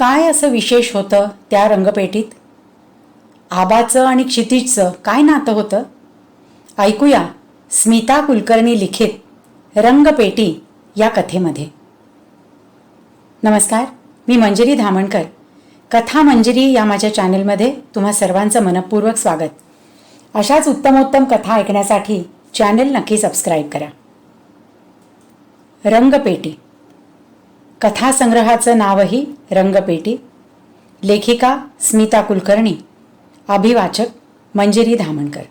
काय असं विशेष होतं त्या रंगपेटीत? आबाचं आणि क्षितिजचं काय नातं होतं? ऐकूया स्मिता कुलकर्णी लिखित रंगपेटी या कथेमध्ये. नमस्कार मी मंजिरी धामणकर. कथा मंजिरी या माझ्या चॅनलमध्ये तुम्हा सर्वांचं मनपूर्वक स्वागत. अशाच उत्तमोत्तम कथा ऐकण्यासाठी चॅनल नक्की सबस्क्राईब करा. रंगपेटी. कथासंग्रहाचं नावही रंगपेटी. लेखिका स्मिता कुलकर्णी. अभिवाचक मंजिरी धामणकर.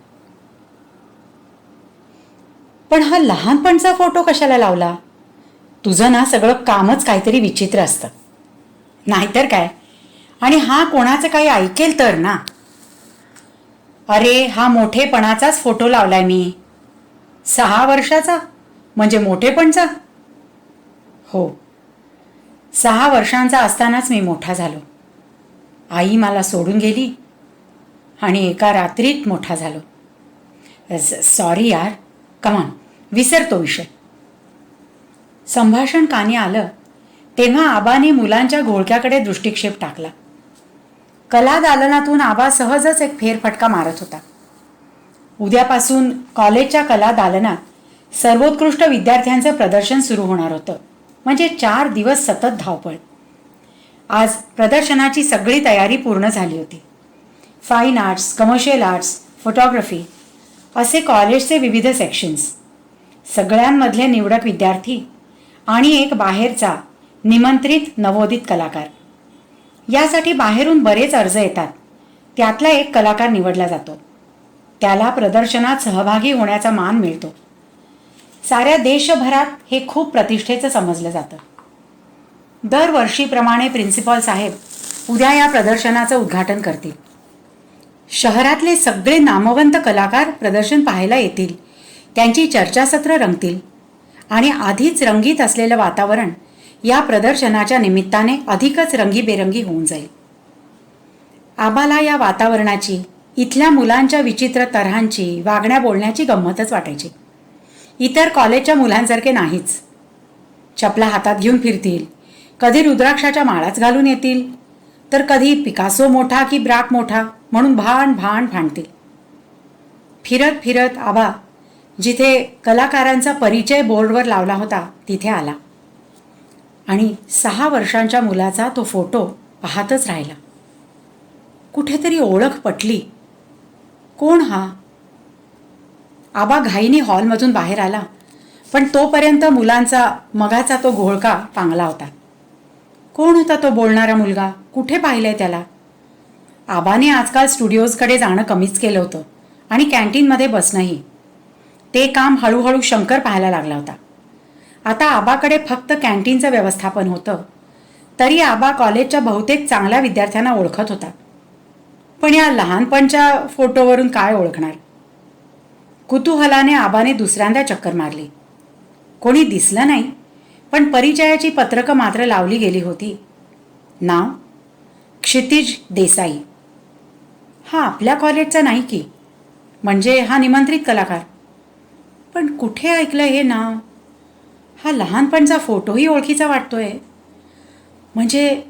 पण हा लहानपणचा फोटो कशाला लावला? तुझं ना सगळं कामच काहीतरी विचित्र असतं. नाहीतर काय? आणि हा कोणाचं काही ऐकेल तर ना? अरे हा मोठेपणाचाच फोटो लावलाय मी. सहा वर्षाचा? म्हणजे मोठेपणचा? हो. सहा वर्षांचा असतानाच मी मोठा झालो. आई मला सोडून गेली आणि एका रात्रीत मोठा झालो. सॉरी यार. कमान विसरतो विषय. संभाषण कानी आलं तेव्हा आबाने मुलांच्या घोळक्याकडे दृष्टिक्षेप टाकला. कला दालनातून आबा सहजच एक फेरफटका मारत होता. उद्यापासून कॉलेजच्या कला दालनात सर्वोत्कृष्ट विद्यार्थ्यांचं प्रदर्शन सुरू होणार होतं. म्हणजे चार दिवस सतत धावपळ. आज प्रदर्शनाची सगळी तयारी पूर्ण झाली होती. Fine arts commercial arts photography असे कॉलेजचे विविध सेक्शन्स सगळ्यांमधले निवडक विद्यार्थी आणि एक बाहेरचा निमंत्रित नवोदित कलाकार. यासाठी बाहेरून बरेच अर्ज येतात. त्यातला एक कलाकार निवडला जातो. त्याला प्रदर्शनात सहभागी होण्याचा मान मिळतो. साऱ्या देशभरात हे खूप प्रतिष्ठेचं समजलं जातं. दरवर्षीप्रमाणे प्रिन्सिपॉल साहेब उद्या या प्रदर्शनाचं उद्घाटन करतील. शहरातले सगळे नामवंत कलाकार प्रदर्शन पाहायला येतील त्यांची चर्चासत्र रंगतील आणि आधीच रंगीत असलेलं वातावरण या प्रदर्शनाच्या निमित्ताने अधिकच रंगीबेरंगी होऊन जाईल. आबाला या वातावरणाची इथल्या मुलांच्या विचित्र तऱ्हांची वागण्या बोलण्याची गंमतच वाटायची. इतर कॉलेजच्या मुलांसारखे नाहीच. चपला हातात घेऊन फिरतील. कधी रुद्राक्षाच्या माळाच घालून येतील. तर कधी पिकासो मोठा की ब्राक मोठा म्हणून भाण भाण भांडतील. फिरत फिरत आबा जिथे कलाकारांचा परिचय बोर्डवर लावला होता तिथे आला. आणि सहा वर्षांच्या मुलाचा तो फोटो पाहतच राहिला. कुठेतरी ओळख पटली. कोण हा? आबा घाईने हॉलमधून बाहेर आला. पण तोपर्यंत मुलांचा मगाचा तो घोळका पांगला होता. कोण होता तो बोलणारा मुलगा? कुठे पाहिलंय त्याला? आबाने आजकाल स्टुडिओजकडे जाणं कमीच केलं होतं आणि कॅन्टीनमध्ये बसणंही ते काम हळूहळू शंकर पाहायला लागला होता. आता आबाकडे फक्त कॅन्टीनचं व्यवस्थापन होतं. तरी आबा कॉलेजच्या बहुतेक चांगल्या विद्यार्थ्यांना ओळखत होता. पण या लहानपणच्या फोटोवरून काय ओळखणार? कुतूहलाने आबाने दुसऱ्यांदा चक्कर मारली. कोणी दिसलं नाही पण परिचयाची पत्रकं मात्र लावली गेली होती. नाव? क्षितिज देसाई. हा आपल्या कॉलेजचा नाही की म्हणजे हा निमंत्रित कलाकार. पण कुठे ऐकलं हे नाव? हा लहानपणचा फोटोही ओळखीचा वाटतोय. म्हणजे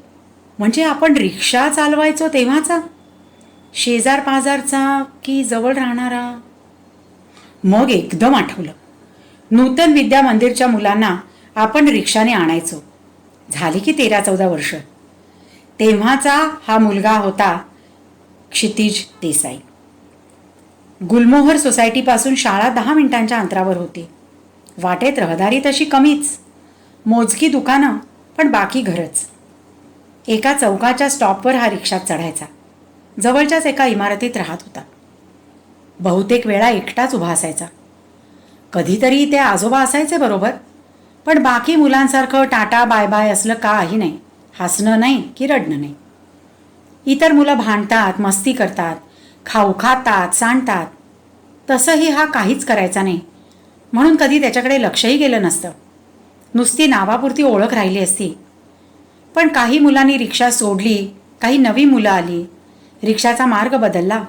म्हणजे आपण रिक्षा चालवायचो तेव्हाचा? शेजार पाजारचा की जवळ राहणारा? मग एकदम आठवलं. नूतन विद्या मंदिरच्या मुलांना आपण रिक्षाने आणायचो. झाली की तेरा चौदा वर्ष. तेव्हाचा हा मुलगा होता क्षितिज देसाई. गुलमोहर सोसायटीपासून शाळा दहा मिनिटांच्या अंतरावर होती. वाटेत रहदारी तशी कमीच. मोजकी दुकानं पण बाकी घरच. एका चौकाच्या स्टॉपवर हा रिक्षात चढायचा. जवळच्याच एका इमारतीत राहत होता. बहुतेक वेळा एकटाच उभा असायचा. कधीतरी ते आजोबा असायचे बरोबर पण बाकी मुलांसारखं टाटा बाय बाय असलं काही नाही हसणं नाही की रडणं नाही. इतर मुलं भांडतात मस्ती करतात खाऊ खातात सांडतात. तसंही हा काहीच करायचा नाही म्हणून कधी त्याच्याकडे लक्षही गेलं नसतं. नुसती नावापुरती ओळख राहिली असती. पण काही मुलांनी रिक्षा सोडली काही नवी मुलं आली रिक्षाचा मार्ग बदलला.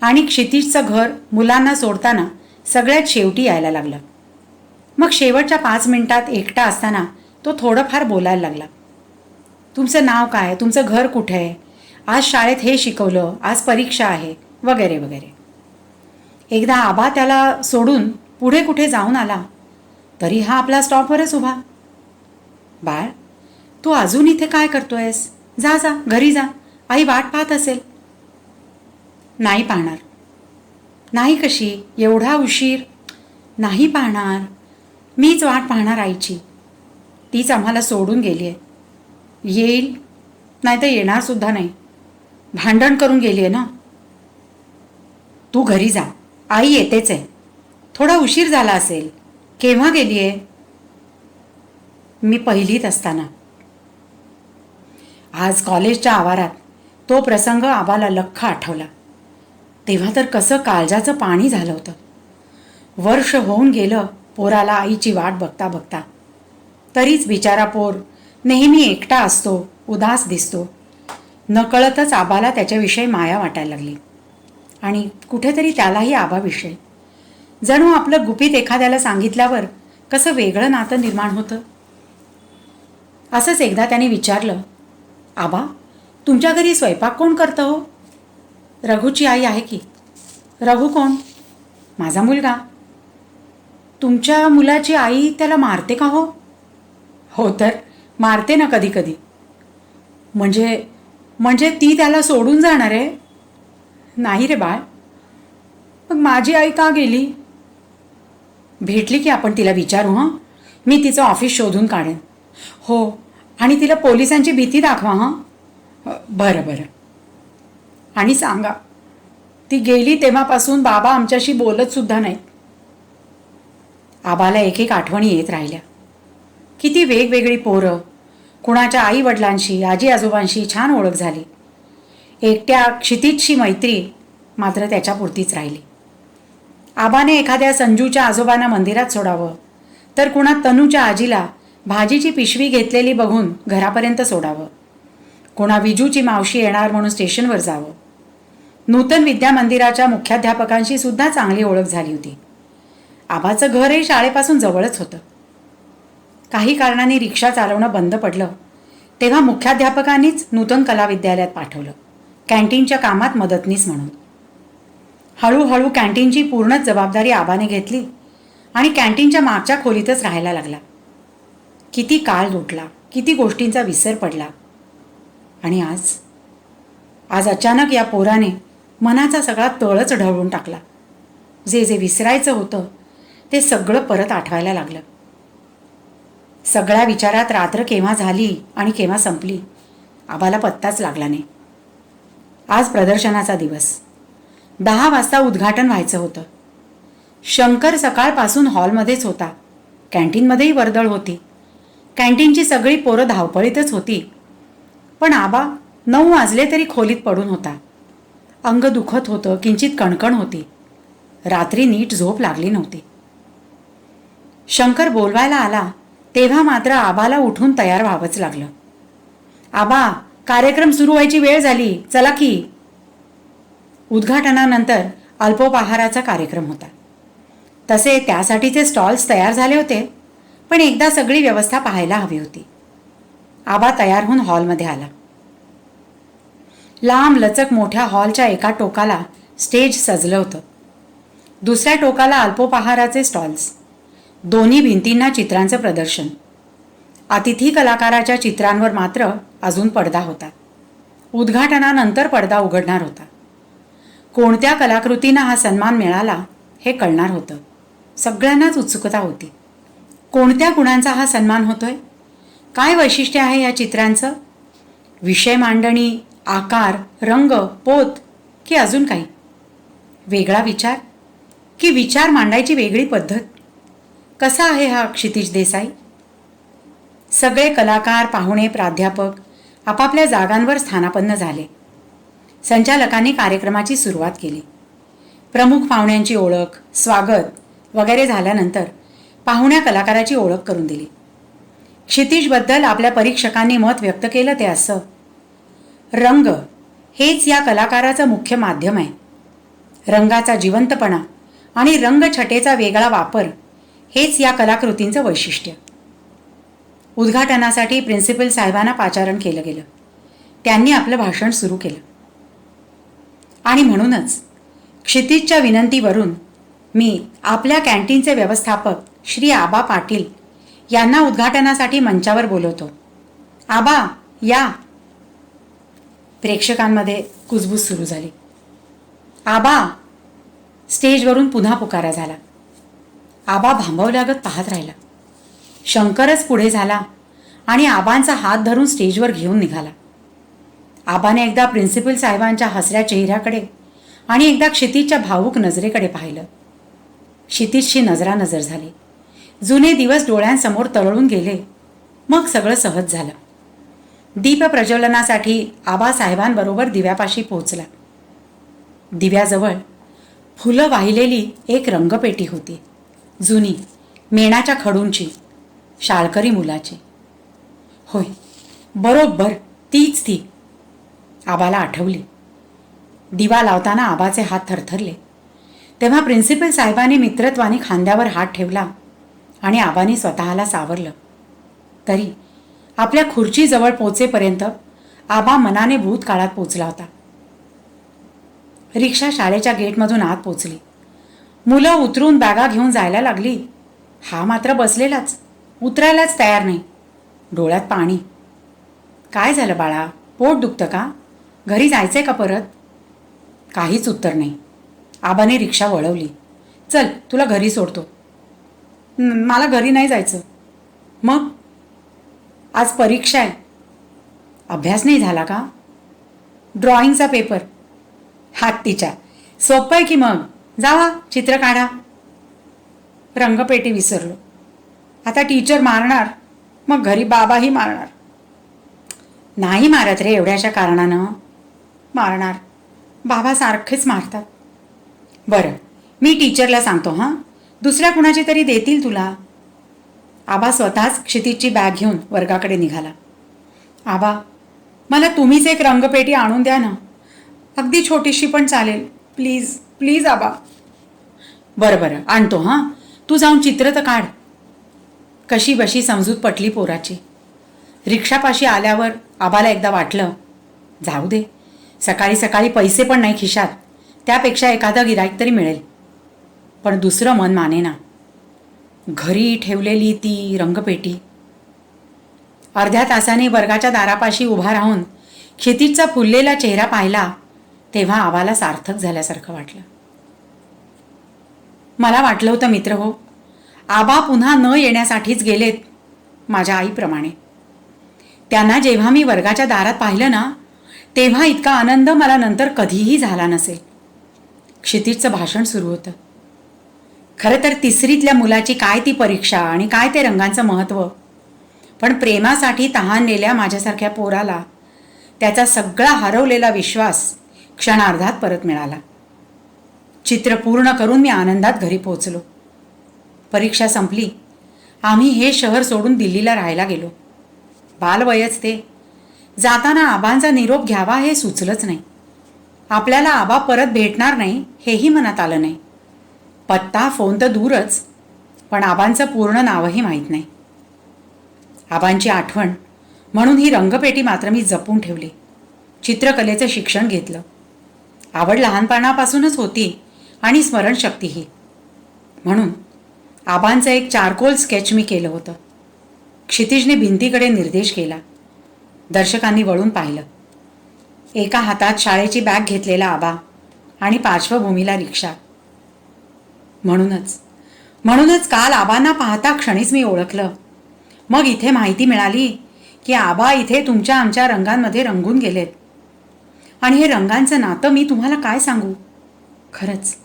आणि क्षितिजचं घर मुलांना सोडताना सगळ्यात शेवटी यायला लागलं. मग शेवटच्या पाच मिनिटात एकटा असताना तो थोडंफार बोलायला लागला. तुमचं नाव काय? तुमचं घर कुठे आहे? आज शाळेत हे शिकवलं आज परीक्षा आहे वगैरे वगैरे. एकदा आबा त्याला सोडून पुढे कुठे जाऊन आला तरी हा आपला स्टॉपवरच उभा. बाळ तू अजून इथे काय करतोयस? जा जा घरी जा. आई वाट पाहत असेल. नाही पाहणार. नाही कशी? एवढा उशीर? नाही पाहणार. मीच वाट पाहणार आईची. तीच आम्हाला सोडून गेली आहे. येईल? नाही तर येणारसुद्धा नाही. भांडण करून गेली आहे ना? तू घरी जा. आई येतेच आहे. थोडा उशीर झाला असेल. केव्हा गेली आहे? मी पहिलीत असताना. आज कॉलेजच्या आवारात तो प्रसंग आबाला लख्ख आठवला. तेव्हा तर कसं काळजाचं पाणी झालं होतं. वर्ष होऊन गेलं पोराला आईची वाट बघता बघता तरीच बिचारा पोर नेहमी एकटा असतो उदास दिसतो. नकळतच आबाला त्याच्याविषयी माया वाटायला लागली. आणि कुठेतरी त्यालाही आबाविषयी जणू आपलं गुपित एखाद्याला सांगितल्यावर कसं वेगळं नातं निर्माण होतं? असंच एकदा त्याने विचारलं आबा तुमच्या घरी स्वयंपाक कोण करतं हो? रघूची आई आहे की? रघू कोण? माझा मुलगा. तुमच्या मुलाची आई त्याला मारते का हो? हो तर मारते ना कधी कधी. म्हणजे म्हणजे ती त्याला सोडून जाणार आहे? नाही रे बाळ. मग माझी आई का गेली? भेटली की आपण तिला विचारू हां? मी तिचं ऑफिस शोधून काढेन. हो आणि तिला पोलिसांची भीती दाखवा हां? बरं बरं. आणि सांगा. ती गेली तेव्हापासून बाबा आमच्याशी बोलत सुद्धा नाही. आबाला एक एक आठवणी येत राहिल्या. किती वेगवेगळी पोरं. कुणाच्या आई वडिलांशी आजी आजोबांशी छान ओळख झाली. एकट्या क्षितिजशी मैत्री मात्र त्याच्यापुरतीच राहिली. आबाने एखाद्या संजूच्या आजोबांना मंदिरात सोडावं तर कुणा तनूच्या आजीला भाजीची पिशवी घेतलेली बघून घरापर्यंत सोडावं. कोणा विजूची मावशी येणार म्हणून स्टेशनवर जावं. नूतन विद्या मंदिराच्या मुख्याध्यापकांशी सुद्धा चांगली ओळख झाली होती. आबाचं घरही शाळेपासून जवळच होतं. काही कारणाने रिक्षा चालवणं बंद पडलं तेव्हा मुख्याध्यापकांनीच नूतन कला विद्यालयात पाठवलं कॅन्टीनच्या कामात मदतनीस म्हणून. हळूहळू कॅन्टीनची पूर्णच जबाबदारी आबाने घेतली आणि कॅन्टीनच्या मागच्या खोलीतच राहायला लागला. किती काळ लोटला किती गोष्टींचा विसर पडला. आणि आज? आज अचानक या पोराने मनाचा सगळा तळच ढवळून टाकला. जे जे विसरायचं होतं ते सगळं परत आठवायला लागलं. सगळ्या विचारात रात्र केव्हा झाली आणि केव्हा संपली आबाला पत्ताच लागला नाही. आज प्रदर्शनाचा दिवस. दहा वाजता उद्घाटन व्हायचं होतं. शंकर सकाळपासून हॉलमध्येच होता. कॅन्टीनमध्येही वर्दळ होती. कॅन्टीनची सगळी पोरं धावपळीतच होती. पण आबा नऊ वाजले तरी खोलीत पडून होता. अंग दुखत होतं किंचित कणकण होती. रात्री नीट झोप लागली नव्हती. शंकर बोलवायला आला तेव्हा मात्र आबाला उठून तयार व्हावंच लागलं. आबा कार्यक्रम सुरू व्हायची वेळ झाली चला की. उद्घाटनानंतर अल्पोपहाराचा कार्यक्रम होता. तसे त्यासाठीचे स्टॉल्स तयार झाले होते पण एकदा सगळी व्यवस्था पाहायला हवी होती. आबा तयार होऊन हॉलमध्ये आला. लांब लचक मोठ्या हॉलच्या एका टोकाला स्टेज सजलं होतं. दुसऱ्या टोकाला अल्पोपहाराचे स्टॉल्स. दोन्ही भिंतींना चित्रांचं प्रदर्शन. अतिथी कलाकाराच्या चित्रांवर मात्र अजून पडदा होता. उद्घाटनानंतर पडदा उघडणार होता. कोणत्या कलाकृतींना हा सन्मान मिळाला हे कळणार होतं. सगळ्यांनाच उत्सुकता होती. कोणत्या गुणांचा हा सन्मान होतोय? काय वैशिष्ट्य आहे या चित्रांचं? विषय मांडणी आकार रंग पोत की अजून काही? वेगळा विचार? की विचार मांडायची वेगळी पद्धत? कसा आहे हा क्षितिज देसाई? सगळे कलाकार पाहुणे प्राध्यापक आपापल्या जागांवर स्थानापन्न झाले. संचालकांनी कार्यक्रमाची सुरुवात केली. प्रमुख पाहुण्यांची ओळख स्वागत वगैरे झाल्यानंतर पाहुण्या कलाकाराची ओळख करून दिली. क्षितिजबद्दल आपल्या परीक्षकांनी मत व्यक्त केलं ते असं रंग हेच या कलाकाराचं मुख्य माध्यम आहे. रंगाचा जिवंतपणा आणि रंगछटेचा वेगळा वापर हेच या कलाकृतींचं वैशिष्ट्य. उद्घाटनासाठी प्रिन्सिपल साहेबांना पाचारण केलं गेलं. त्यांनी आपलं भाषण सुरू केलं. आणि म्हणूनच क्षितिजच्या विनंतीवरून मी आपल्या कॅन्टीनचे व्यवस्थापक श्री आबा पाटील यांना उद्घाटनासाठी मंचावर बोलवतो. आबा या. प्रेक्षकांमध्ये कुजबूज सुरू झाली. आबा स्टेजवरून पुन्हा पुकारा झाला. आबा भांबवल्यागत पाहत राहिला. शंकरच पुढे झाला आणि आबांचा हात धरून स्टेजवर घेऊन निघाला. आबाने एकदा प्रिन्सिपल साहेबांच्या हसऱ्या चेहऱ्याकडे आणि एकदा क्षितिजच्या भावूक नजरेकडे पाहिलं. क्षितिजशी नजरानजर झाली. जुने दिवस डोळ्यांसमोर तरळून गेले. मग सगळं सहज झालं. दीप प्रज्वलनासाठी आबासाहेबांबरोबर दिव्यापाशी पोहोचला. दिव्याजवळ फुलं वाहिलेली एक रंगपेटी होती. जुनी मेणाच्या खडूंची शाळकरी मुलाची. होय बरोबर तीच ती. आबाला आठवली. दिवा लावताना आबाचे हात थरथरले. तेव्हा प्रिन्सिपल साहेबांनी मित्रत्वाने खांद्यावर हात ठेवला आणि आबाने स्वतःला सावरलं. तरी आपल्या खुर्चीजवळ पोचेपर्यंत आबा मनाने भूतकाळात पोचला होता. रिक्षा शाळेच्या गेटमधून आत पोचली. मुलं उतरून बॅगा घेऊन जायला लागली. हा मात्र बसलेलाच. उतरायलाच तयार नाही. डोळ्यात पाणी. काय झालं बाळा? पोट दुखतं का? घरी जायचंय का परत? काहीच उत्तर नाही. आबाने रिक्षा वळवली. चल तुला घरी सोडतो. मला घरी नाही जायचं. मग? आज परीक्षा आहे. अभ्यास नाही झाला का? ड्रॉइंगचा पेपर हात तिच्या. सोपं आहे की मग? जावा चित्र काढा. रंगपेटी विसरलो. आता टीचर मारणार. मग घरी बाबाही मारणार. नाही मारत रे एवढ्याशा कारणानं. मारणार. बाबा सारखेच मारतात. बरं मी टीचरला सांगतो हां? दुसऱ्या कुणाची तरी देतील तुला? आबा स्वतःच क्षितिजची बॅग घेऊन वर्गाकडे निघाला. आबा मला तुम्हीच एक रंगपेटी आणून द्या ना. अगदी छोटीशी पण चालेल. प्लीज प्लीज आबा. बरं बरं. आणतो हां. तू जाऊन चित्र तर काढ. कशी बशी समजूत पटली पोराची. रिक्षापाशी आल्यावर आबाला एकदा वाटलं जाऊ दे. सकाळी सकाळी पैसे पण नाही खिशात. त्यापेक्षा एखादं गिराईक तरी मिळेल. पण दुसरं मन माने ना घरी ठेवलेली ती रंगपेटी. अर्ध्या तासाने वर्गाच्या दारापाशी उभा राहून क्षितिजचा फुललेला चेहरा पाहिला तेव्हा आवाला सार्थक झाल्यासारखं वाटलं. मला वाटलं होतं मित्र हो आबा पुन्हा न येण्यासाठीच गेलेत माझ्या आईप्रमाणे. त्यांना जेव्हा मी वर्गाच्या दारात पाहिलं ना तेव्हा इतका आनंद मला नंतर कधीही झाला नसेल. क्षितिजचं भाषण सुरू होतं. खरं तर तिसरीतल्या मुलाची काय ती परीक्षा आणि काय ते रंगांचं महत्त्व? पण प्रेमासाठी तहानलेल्या माझ्यासारख्या पोराला त्याचा सगळा हरवलेला विश्वास क्षणार्धात परत मिळाला. चित्र पूर्ण करून मी आनंदात घरी पोहोचलो. परीक्षा संपली. आम्ही हे शहर सोडून दिल्लीला राहायला गेलो. बालवयच ते. जाताना आबांचा निरोप घ्यावा हे सुचलंच नाही. आपल्याला आबा परत भेटणार नाही हेही मनात आलं नाही. पत्ता फोन तर दूरच पण आबांचं पूर्ण नावही माहीत नाही. आबांची आठवण म्हणून ही रंगपेटी मात्र मी जपून ठेवली. चित्रकलेचं शिक्षण घेतलं. आवड लहानपणापासूनच होती आणि स्मरणशक्तीही. म्हणून आबांचं एक चारकोल स्केच मी केलं होतं. क्षितिजने भिंतीकडे निर्देश केला. दर्शकांनी वळून पाहिलं. एका हातात शाळेची बॅग घेतलेला आबा आणि पार्श्वभूमीला रिक्षा. म्हणूनच. म्हणूनच काल आबांना पाहता क्षणीच मी ओळखलं. मग इथे माहिती मिळाली की आबा इथे तुमच्या आमच्या रंगांमध्ये रंगून गेलेत. आणि हे रंगांचं नातं मी तुम्हाला काय सांगू? खरंच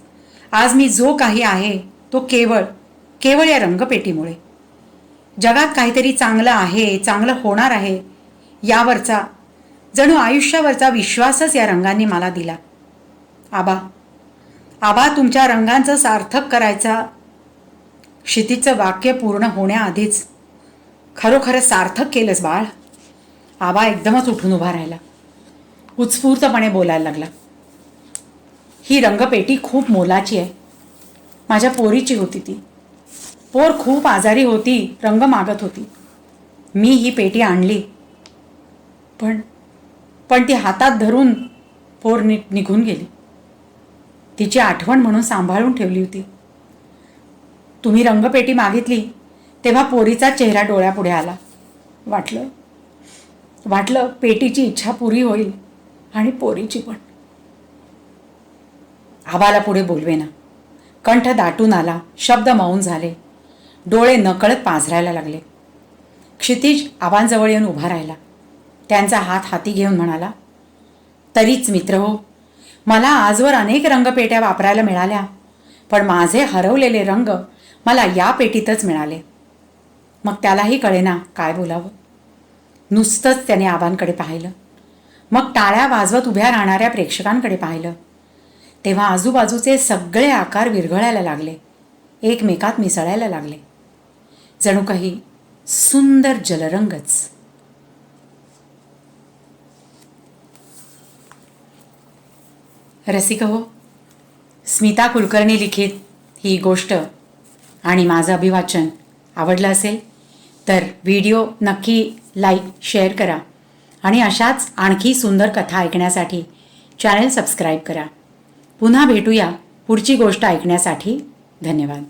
आज मी जो काही आहे तो केवळ केवळ या रंगपेटीमुळे. जगात काहीतरी चांगलं आहे चांगलं होणार आहे यावरचा जणू आयुष्यावरचा विश्वासच या रंगांनी मला दिला. आबा आबा तुमच्या रंगांचं सार्थक करायचा. क्षितीचं वाक्य पूर्ण होण्याआधीच. खरोखर सार्थक केलंस बाळ. आबा एकदमच उठून उभा राहिला. उत्स्फूर्तपणे बोलायला लागला. ही रंगपेटी खूप मोलाची आहे. माझ्या पोरीची होती ती. पोर खूप आजारी होती रंग मागत होती. मी ही पेटी आणली. पण पण ती हातात धरून पोर नि निघून गेली. तिची आठवण म्हणून सांभाळून ठेवली होती. तुम्ही रंगपेटी मागितली तेव्हा पोरीचा चेहरा डोळ्यापुढे आला. वाटलं वाटलं पेटीची इच्छा पुरी होईल आणि पोरीची पण. आबाला पुढे बोलवेना. कंठ दाटून आला शब्द मौन झाले. डोळे नकळत पाझरायला लागले. क्षितिज आबांजवळ येऊन उभा राहिला. त्यांचा हात हाती घेऊन म्हणाला तरीच मित्र हो मला आजवर अनेक रंगपेट्या वापरायला मिळाल्या पण माझे हरवलेले रंग मला या पेटीतच मिळाले. मग त्यालाही कळेना काय बोलावं. नुसतंच त्याने आबांकडे पाहिलं. मग टाळ्या वाजवत उभ्या राहणाऱ्या प्रेक्षकांकडे पाहिलं. तेव्हा आजूबाजूचे सगळे आकार विरघळायला लागले. एकमेकात मिसळायला लागले. जणू काही सुंदर जलरंगच. रसिक हो स्मिता कुलकर्णी लिखित ही गोष्ट आणि माझं अभिवाचन आवडलं असेल तर व्हिडिओ नक्की लाईक शेअर करा आणि अशाच आणखी सुंदर कथा ऐकण्यासाठी चॅनल सबस्क्राईब करा. पुन्हा भेटूया पुढची गोष्ट ऐकण्यासाठी. धन्यवाद.